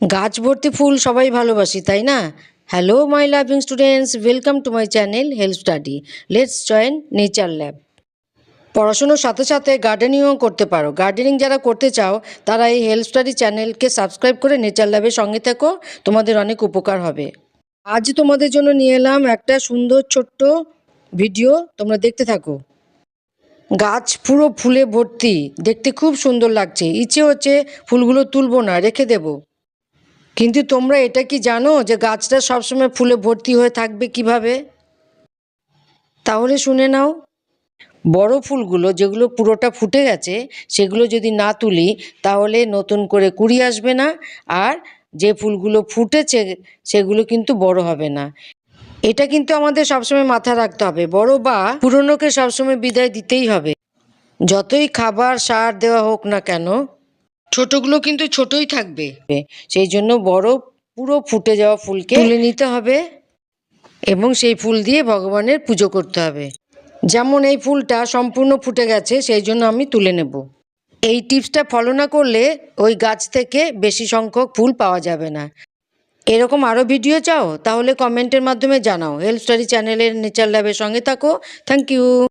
গাছ ভর্তি ফুল সবাই ভালোবাসি, তাই না? Hello my loving students welcome to my channel health study let's join nature lab পড়াশুনোর সাথে সাথে গার্ডেনিংও করতে পারো। গার্ডেনিং যারা করতে চাও, তারা এই হেলথ স্টাডি চ্যানেলকে সাবস্ক্রাইব করে নেচার ল্যাবের সঙ্গে থেকো, তোমাদের অনেক উপকার হবে। আজ তোমাদের জন্য নিয়ে এলাম একটা সুন্দর ছোট্ট ভিডিও তোমরা দেখতে থাকো। গাছ পুরো ফুলে ভর্তি, দেখতে খুব সুন্দর লাগছে। ইচ্ছে হচ্ছে ফুলগুলো তুলবো না, রেখে দেবো। কিন্তু তোমরা এটা কি জানো যে গাছটা সবসময় ফুলে ভর্তি হয়ে থাকবে কীভাবে? তাহলে শুনে নাও। বড় ফুলগুলো যেগুলো পুরোটা ফুটে গেছে, সেগুলো যদি না তুলি, তাহলে নতুন করে কুড়ি আসবে না, আর যে ফুলগুলো ফুটেছে, সেগুলো কিন্তু বড় হবে না। এটা কিন্তু আমাদের সবসময় মাথায় রাখতে হবে। বড় বা পুরনোকে সবসময় বিদায় দিতেই হবে। যতই খাবার সার দেওয়া হোক না কেন ছোটগুলো কিন্তু ছোটই থাকবে। সেই জন্য বড় পুরো ফুটে যাওয়া ফুলকে তুলে নিতে হবে এবং সেই ফুল দিয়ে ভগবানের পুজো করতে হবে। যেমন এই ফুলটা সম্পূর্ণ ফুটে গেছে সেই জন্য আমি তুলে নেব। এই টিপসটা ফলো না করলে ওই গাছ থেকে বেশি সংখ্যক ফুল পাওয়া যাবে না। এরকম আরও ভিডিও চাও? তাহলে কমেন্টের মাধ্যমে জানাও। হেলথ স্টাডি চ্যানেলের নেচার ল্যাবের সঙ্গে থাকো। Thank you